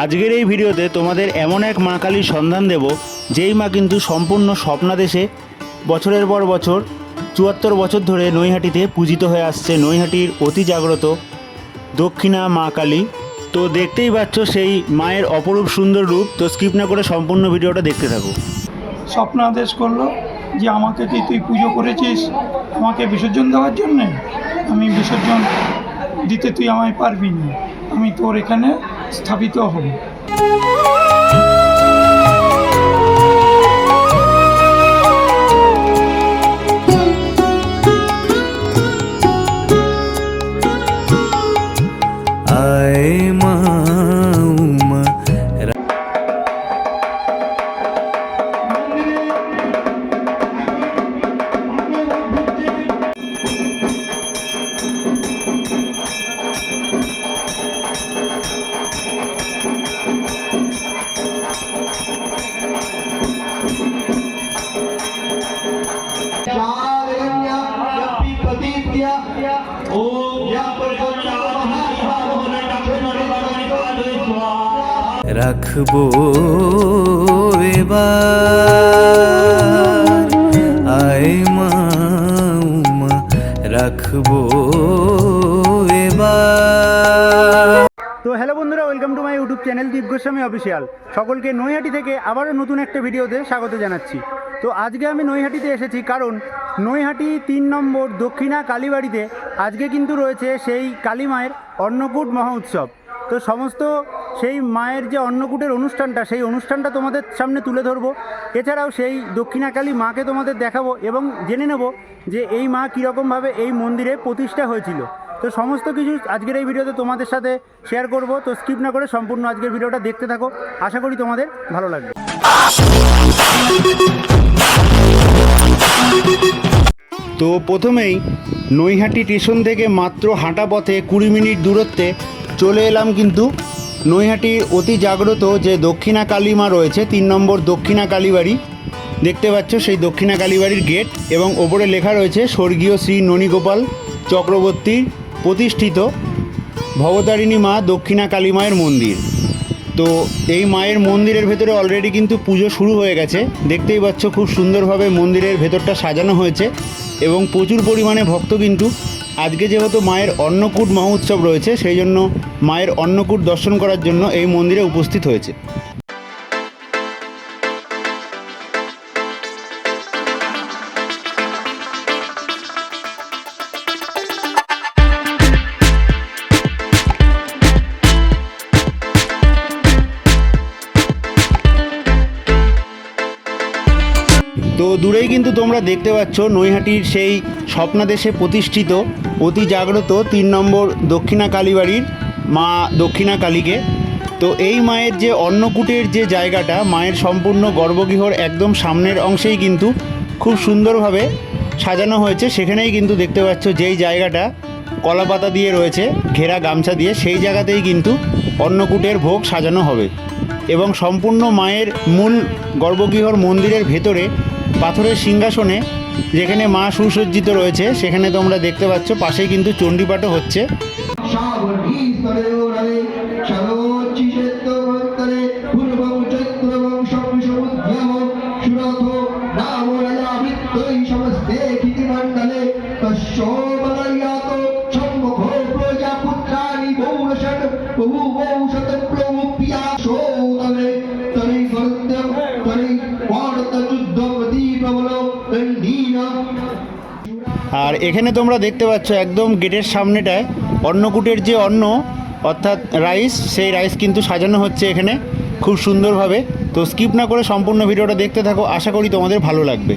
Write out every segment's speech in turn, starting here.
আজকের এই ভিডিওতে তোমাদের এমন এক মা কালীর সন্ধান দেব, যেই মা কিন্তু সম্পূর্ণ স্বপ্নাদেশে বছরের পর বছর, চুয়াত্তর বছর ধরে নৈহাটিতে পূজিত হয়ে আসছে। নৈহাটির অতি জাগ্রত দক্ষিণা মা কালী। তো দেখতেই পাচ্ছ সেই মায়ের অপরূপ সুন্দর রূপ। তো স্কিপ না করে সম্পূর্ণ ভিডিওটা দেখতে থাকো। স্বপ্ন আদেশ করল যে, আমাকে কি তুই পুজো করেছিস? আমাকে বিসর্জন দেওয়ার জন্যে? আমি বিসর্জন দিতে তুই আমায় পারবি না। আমি তোর এখানে স্থাপিত হব। রাখব এবার। আয় মা রাখব এবার। তো হ্যালো বন্ধুরা, welcome to my YouTube channel Deep Goswami official. সকলকে নৈহাটি থেকে আবারও নতুন একটা ভিডিওতে স্বাগত জানাচ্ছি। তো আজকে আমি নৈহাটিতে এসেছি কারণ নৈহাটি তিন নম্বর দক্ষিণা কালীবাড়িতে আজকে কিন্তু রয়েছে সেই কালী মায়ের অন্নকূট মহোৎসব। তো সমস্ত সেই মায়ের যে অন্নকূটের অনুষ্ঠানটা, সেই অনুষ্ঠানটা তোমাদের সামনে তুলে ধরবো। এছাড়াও সেই দক্ষিণাকালী মাকে তোমাদের দেখাবো এবং জেনে নেব যে এই মা কীরকমভাবে এই মন্দিরে প্রতিষ্ঠা হয়েছিল। তো সমস্ত কিছু আজকের এই ভিডিওতে তোমাদের সাথে শেয়ার করব। তো স্কিপ না করে সম্পূর্ণ আজকের ভিডিওটা দেখতে থাকো। আশা করি তোমাদের ভালো লাগবে। তো প্রথমেই নৈহাটি স্টেশন থেকে মাত্র হাঁটা পথে কুড়ি মিনিট দূরত্বে চলে এলাম কিন্তু নৈহাটির অতি জাগ্রত যে দক্ষিণা কালীমা রয়েছে, তিন নম্বর দক্ষিণা কালীবাড়ি। দেখতে পাচ্ছ সেই দক্ষিণা কালীবাড়ির গেট এবং ওপরে লেখা রয়েছে, স্বর্গীয় শ্রী ননীগোপাল চক্রবর্তীর প্রতিষ্ঠিত ভবতারিণী মা দক্ষিণা কালী মায়ের মন্দির। তো এই মায়ের মন্দিরের ভেতরে অলরেডি কিন্তু পুজো শুরু হয়ে গেছে। দেখতেই পাচ্ছ খুব সুন্দরভাবে মন্দিরের ভেতরটা সাজানো হয়েছে এবং প্রচুর পরিমাণে ভক্ত কিন্তু। আজকে যেহেতু মায়ের অন্নকূট মহোৎসব রয়েছে, সেই জন্য মায়ের অন্নকূট দর্শন করার জন্য এই মন্দিরে উপস্থিত হয়েছে। তো দূরেই কিন্তু তোমরা দেখতে পাচ্ছ নৈহাটির সেই স্বপ্নাদেশে প্রতিষ্ঠিত অতি জাগ্রত তিন নম্বর দক্ষিণা কালীবাড়ির মা দক্ষিণা কালীকে। তো এই মায়ের যে অন্নকূটের যে জায়গাটা, মায়ের সম্পূর্ণ গর্ভগৃহর একদম সামনের অংশেই কিন্তু খুব সুন্দরভাবে সাজানো হয়েছে। সেখানেই কিন্তু দেখতে পাচ্ছ যেই জায়গাটা কলাপাতা দিয়ে রয়েছে, ঘেরা গামছা দিয়ে, সেই জায়গাতেই কিন্তু অন্নকূটের ভোগ সাজানো হবে। এবং সম্পূর্ণ মায়ের মূল গর্ভগৃহর মন্দিরের ভেতরে পাথরের সিংহাসনে যেখানে মা সুসজ্জিত রয়েছে, সেখানে তোমরা দেখতে পাচ্ছ পাশেই কিন্তু চণ্ডীপাঠও হচ্ছে। সাবর্ণীস্তরে এখানে তোমরা দেখতে পাচ্ছ একদম গেটের সামনেটায় অন্নকূটের যে অন্ন, অর্থাৎ রাইস, সেই রাইস কিন্তু সাজানো হচ্ছে এখানে খুব সুন্দরভাবে। তো স্কিপ না করে সম্পূর্ণ ভিডিওটা দেখতে থাকো, আশা করি তোমাদের ভালো লাগবে।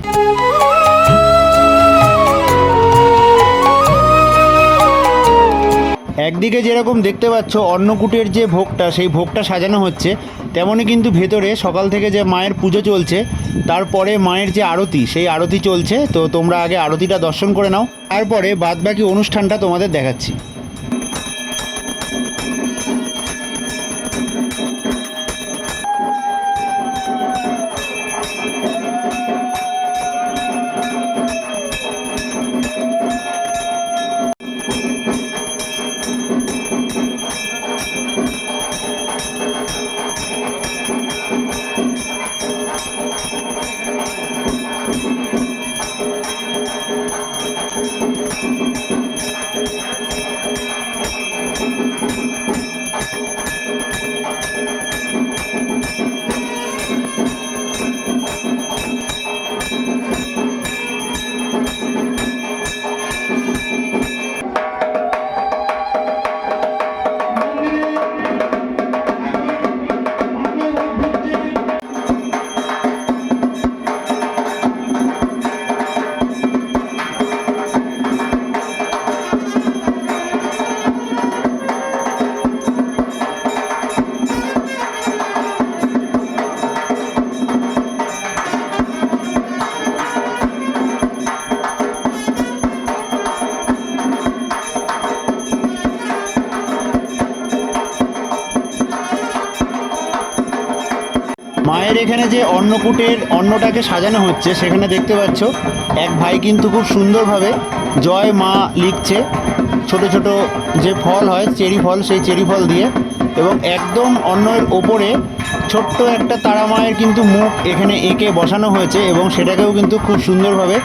একদিকে যেরকম দেখতে পাচ্ছ অন্নকূটের যে ভোগটা, সেই ভোগটা সাজানো হচ্ছে তেমনই কিন্তু ভেতরে সকাল থেকে যে মায়ের পুজো চলছে, তারপরে মায়ের যে আরতি, সেই আরতি চলছে। তো তোমরা আগে আরতিটা দর্শন করে নাও, তারপরে বাদবাকি অনুষ্ঠানটা তোমাদের দেখাচ্ছি। মায়ের এখানে যে অন্নকূটের অন্নটাকে সাজানো হচ্ছে, সেখানে দেখতে পাচ্ছ, এক ভাই কিন্তু খুব সুন্দরভাবে জয় মা লিখছে। ছোট ছোট যে ফল হয়, চেরি ফল, সেই চেরি ফল দিয়ে। এবং একদম অন্নের ওপরে ছোট্ট একটা তারা মায়ের কিন্তু মুখ এখানে এঁকে বসানো হয়েছে এবং সেটাকেও কিন্তু খুব সুন্দরভাবে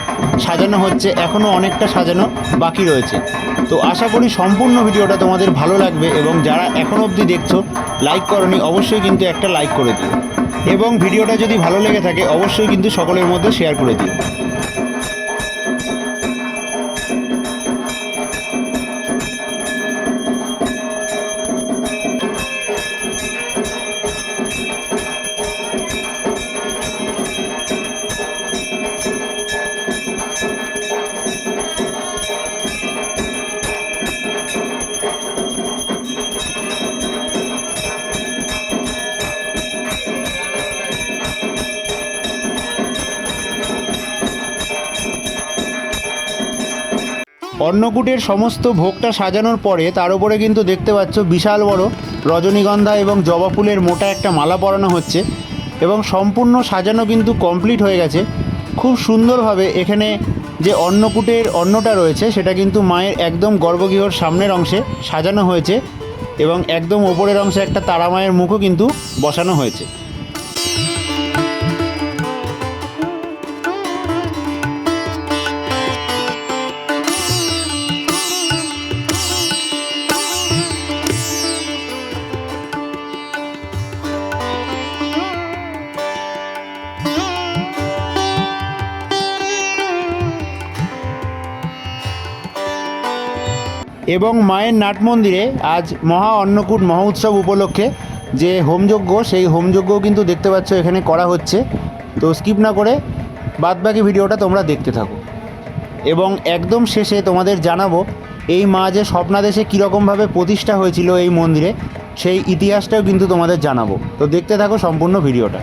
সাজানো হচ্ছে। এখনও অনেকটা সাজানো বাকি রয়েছে। তো আশা করি সম্পূর্ণ ভিডিওটা তোমাদের ভালো লাগবে এবং যারা এখনও অবধি দেখছ লাইক করনি, অবশ্যই কিন্তু একটা লাইক করে দিও। এবং ভিডিওটা যদি ভালো লেগে থাকে, অবশ্যই কিন্তু সকলের মধ্যে শেয়ার করে দিও। অন্নকূটের সমস্ত ভোগটা সাজানোর পরে তার উপরে কিন্তু দেখতে পাচ্ছ বিশাল বড় রজনীগন্ধা এবং জবা ফুলের মোটা একটা মালা পরানো হচ্ছে এবং সম্পূর্ণ সাজানো কিন্তু কমপ্লিট হয়ে গেছে। খুব সুন্দরভাবে এখানে যে অন্নকূটের অন্নটা রয়েছে সেটা কিন্তু মায়ের একদম গর্ভগৃহর সামনের অংশে সাজানো হয়েছে এবং একদম ওপরের অংশে একটা তারা মায়ের মুখও কিন্তু বসানো হয়েছে। এবং মায়ের নাট মন্দিরে আজ মহা অন্নকূট মহোৎসব উপলক্ষে যে হোমযজ্ঞ, সেই হোমযজ্ঞও কিন্তু দেখতে পাচ্ছ এখানে করা হচ্ছে। তো স্কিপ না করে বাদবাকি ভিডিওটা তোমরা দেখতে থাকো। এবং একদম শেষে তোমাদের জানাব, এই মা যে স্বপ্নাদেশে কীরকমভাবে প্রতিষ্ঠা হয়েছিল এই মন্দিরে, সেই ইতিহাসটাও কিন্তু তোমাদের জানাব। তো দেখতে থাকো সম্পূর্ণ ভিডিওটা।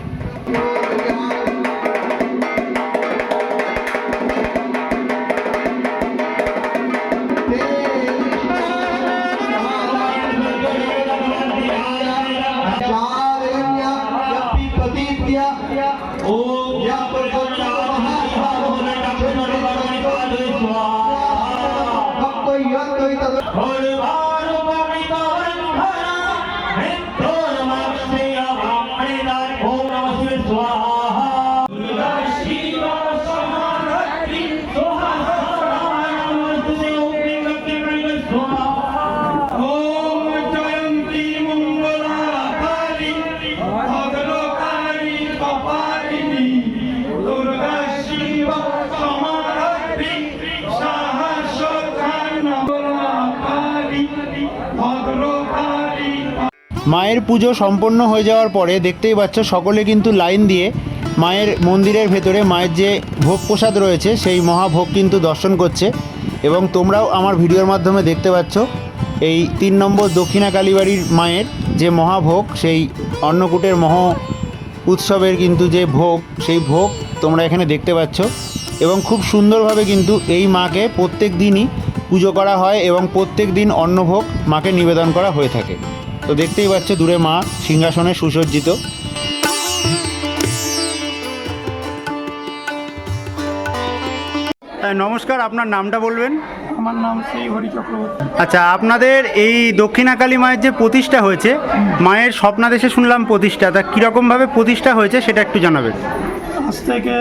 মায়ের পুজো সম্পন্ন হয়ে যাওয়ার পরে দেখতেই পাচ্ছ, সকলে কিন্তু লাইন দিয়ে মায়ের মন্দিরের ভেতরে মায়ের যে ভোগ প্রসাদ রয়েছে, সেই মহাভোগ কিন্তু দর্শন করছে। এবং তোমরাও আমার ভিডিওর মাধ্যমে দেখতে পাচ্ছ, এই তিন নম্বর দক্ষিণা কালীবাড়ির মায়ের যে মহাভোগ, সেই অন্নকূটের মহ উৎসবের কিন্তু যে ভোগ, সেই ভোগ তোমরা এখানে দেখতে পাচ্ছ। এবং খুব সুন্দরভাবে কিন্তু এই মাকে প্রত্যেক দিনই পুজো করা হয় এবং প্রত্যেক দিন অন্নভোগ মাকে নিবেদন করা হয়ে থাকে। তো দেখতেই পাচ্ছ দূরে মা সিংহাসনে সুসজ্জিত। নমস্কার আপনার নামটা বলবেন? আমার নাম শ্রী হরি চক্রবর্তী। আচ্ছা আপনাদের এই দক্ষিণাকালী মায়ের যে প্রতিষ্ঠা হয়েছে মায়ের স্বপ্নাদেশে শুনলাম প্রতিষ্ঠা তা কীরকমভাবে প্রতিষ্ঠা হয়েছে সেটা একটু জানাবেন। আজ থেকে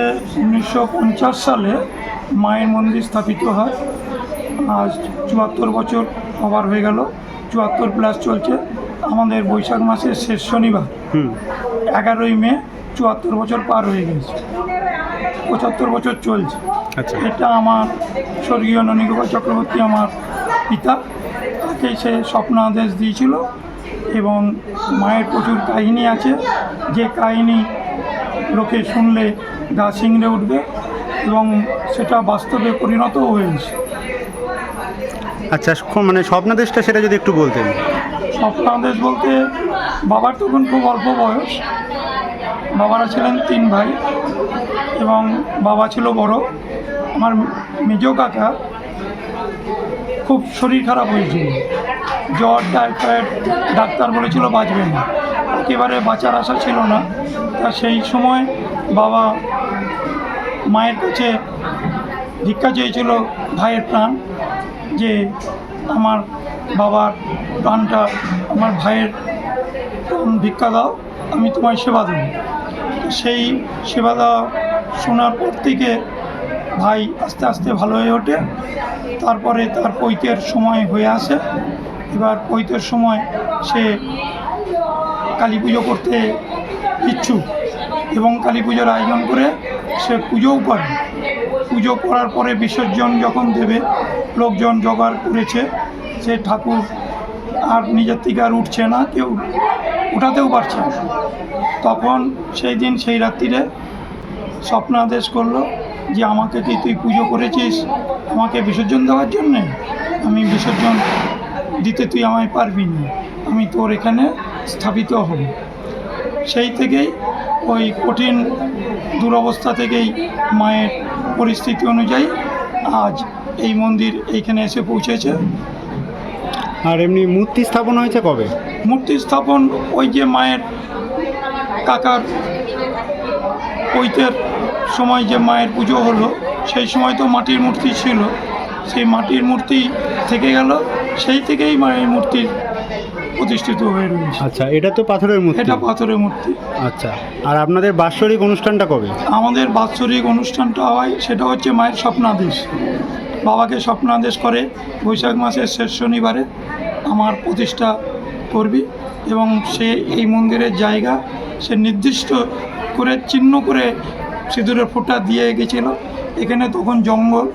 উনিশশো পঞ্চাশ সালে মায়ের মন্দির স্থাপিত হয়। আজ চুয়াত্তর বছর কভার হয়ে গেল চুয়াত্তর প্লাস চলছে। আমাদের বৈশাখ মাসের শেষ শনিবার। এগারোই মে চুয়াত্তর বছর পার হয়ে গেছে। পঁচাত্তর বছর চলছে। আচ্ছা। এটা আমার স্বর্গীয় ননীগোপাল চক্রবর্তী আমার পিতা তাকে সে স্বপ্ন আদেশ দিয়েছিল এবং মায়ের প্রচুর কাহিনী আছে। যে কাহিনী লোকে শুনলে গা শিংড়ে উঠবে এবং সেটা বাস্তবে পরিণতও হয়েছে। আচ্ছা মানে স্বপ্নাদেশটা সেটা যদি একটু বলতেন। স্বপ্নাদেশ বলতে বাবার তখন খুব অল্প বয়স। বাবারা ছিলেন তিন ভাই এবং বাবা ছিল বড়। আমার মেজ কাকা খুব শরীর খারাপ হয়েছিল জ্বর, টাইফয়েড, ডাক্তার বলেছিল বাঁচবে না। একেবারে বাঁচার আশা ছিল না। তা সেই সময় বাবা মায়ের কাছে ভিক্ষা চেয়েছিল ভাইয়ের প্রাণ। যে আমার বাবার প্রাণটা আমার ভাইয়ের প্রাণ ভিক্ষা দাও, আমি তোমায় সেবা দেবো। সেই সেবা দেওয়া শোনার পর থেকে ভাই আস্তে আস্তে ভালো হয়ে ওঠে। তারপরে তার পৈতের সময় হয়ে আসে। এবার পৈতের সময় সে কালী পুজো করতে ইচ্ছুক এবং কালী পুজোর আয়োজন করে সে পুজোও করে। পুজো করার পরে বিসর্জন যখন দেবে, লোকজন জোগাড় করেছে, সে ঠাকুর আর নিজের থেকে আর উঠছে না, কেউ উঠাতেও পারছে না। তখন সেই দিন সেই রাত্রিরে স্বপ্নাদেশ করল যে, আমাকে কি তুই পুজো করেছিস? আমাকে বিসর্জন দেওয়ার জন্যে? আমি বিসর্জন দিতে তুই আমায় পারবি না। আমি তোর এখানে স্থাপিত হব। সেই থেকেই ওই কঠিন দুরবস্থা থেকেই মায়ের পরিস্থিতি অনুযায়ী আজ এই মন্দির এইখানে এসে পৌঁছেছে। আর এমনি মূর্তি স্থাপন হয়েছে কবে? মূর্তি স্থাপন ওই যে মায়ের কাকার পৈতের সময় যে মায়ের পুজো হলো সেই সময় তো মাটির মূর্তি ছিল। সেই মাটির মূর্তি থেকে গেল সেই থেকেই মায়ের মূর্তি প্রতিষ্ঠিত হয়ে রয়েছে। আচ্ছা এটা তো পাথরের মূর্তি। এটা পাথরের মূর্তি। আচ্ছা আর আপনাদের বাৎসরিক অনুষ্ঠানটা কবে? আমাদের বাৎসরিক অনুষ্ঠানটা হয় সেটা হচ্ছে মায়ের স্বপ্নাদেশ। বাবাকে স্বপ্নাদেশ করে বৈশাখ মাসের শেষ শনিবারে আমার প্রতিষ্ঠা করবি এবং সে এই মন্দিরের জায়গা সে নির্দিষ্ট করে চিহ্ন করে সিঁদুরের ফোঁটা দিয়ে গেছিল। এখানে তখন জঙ্গল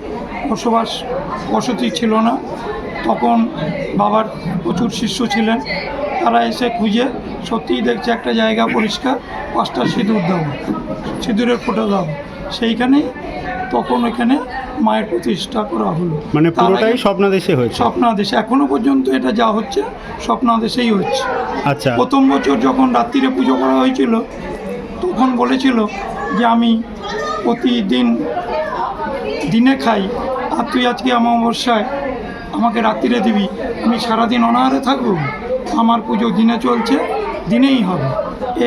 বসবাস বসতি ছিল না। তখন বাবার প্রচুর শিষ্য ছিলেন। তারা এসে খুঁজে সত্যিই দেখছে একটা জায়গা পরিষ্কার পাঁচটা সিঁদুর দাও সিঁদুরের ফোঁটা দাও। সেইখানেই তখন এখানে মায়ের প্রতিষ্ঠা করা হলো। মানে পুরোটাই স্বপ্নাদেশে হয়েছে? স্বপ্নাদেশ এখনও পর্যন্ত এটা যা হচ্ছে স্বপ্নাদেশেই হচ্ছে। আচ্ছা। প্রথম বছর যখন রাত্রিরে পুজো করা হয়েছিল তখন বলেছিল যে আমি প্রতিদিন দিনে খাই। আর তুই আজকে অমাবস্যায় আমাকে রাত্রিরে দিবি। আমি সারাদিন অনাহারে থাকব। আমার পুজো দিনে চলছে দিনেই হবে।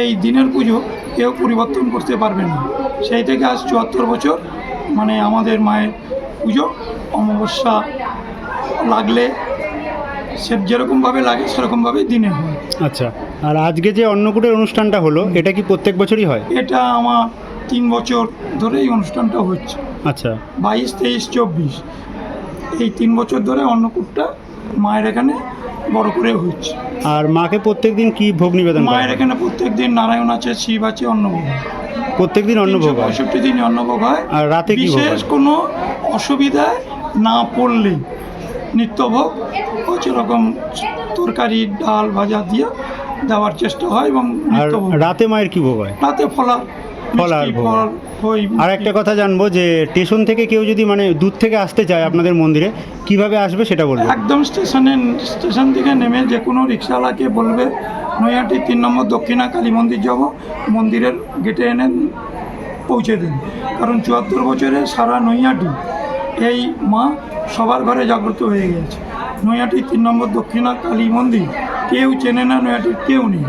এই দিনের পুজো কেউ পরিবর্তন করতে পারবে না। সেই থেকে আজ চুয়াত্তর বছর মানে আমাদের মায়ের পুজো অমাবস্যা লাগলে সে যেরকমভাবে লাগে সেরকমভাবে দিনে হয়। আচ্ছা আর আজকে যে অন্নকূটের অনুষ্ঠানটা হলো এটা কি প্রত্যেক বছরই হয়? এটা আমার তিন বছর ধরে এই অনুষ্ঠানটা হচ্ছে। আচ্ছা। বাইশ তেইশ চব্বিশ। এই তিন বছর ধরে অন্নকূটটা মায়ের এখানে বড় করে হচ্ছে আর মাকে প্রত্যেক দিন কি ভোগ নিবেদন মায়ের এখানে প্রত্যেক দিন নারায়ণ আছে শিব আছে অন্নভোগ হয়। প্রত্যেক দিন অন্নভোগ হয়? পঁয়ষট্টি দিন অন্নভোগ হয়। আর রাতে কি বিশেষ কোনো অসুবিধায় না পড়লে নিত্যভোগ হচ্ছে রকম তরকারি ডাল ভাজা দিয়ে দেওয়ার চেষ্টা হয় এবং রাতে মায়ের কি ভোগ হয়? রাতে ফলা ফলার ভোগ। আর একটা কথা জানব যে স্টেশন থেকে কেউ যদি মানে দূর থেকে আসতে চায় আপনাদের মন্দিরে কীভাবে আসবে সেটা বলবেন? একদম স্টেশনে স্টেশন থেকে নেমে যে কোনো রিক্সাওয়ালাকে বলবে নৈহাটি তিন নম্বর দক্ষিণা কালী মন্দির যাব মন্দিরের গেটে এনে পৌঁছে দেন। কারণ চুয়াত্তর বছরে সারা নৈহাটি এই মা সবার ঘরে জাগ্রত হয়ে গেছে নৈহাটি তিন নম্বর দক্ষিণা কালী মন্দির কেউ চেনে না নৈহাটির কেউ নেই।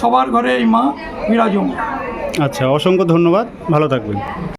সবার ঘরে এই মা বিরাজমান। আচ্ছা অসংখ্য ধন্যবাদ। ভালো থাকবেন।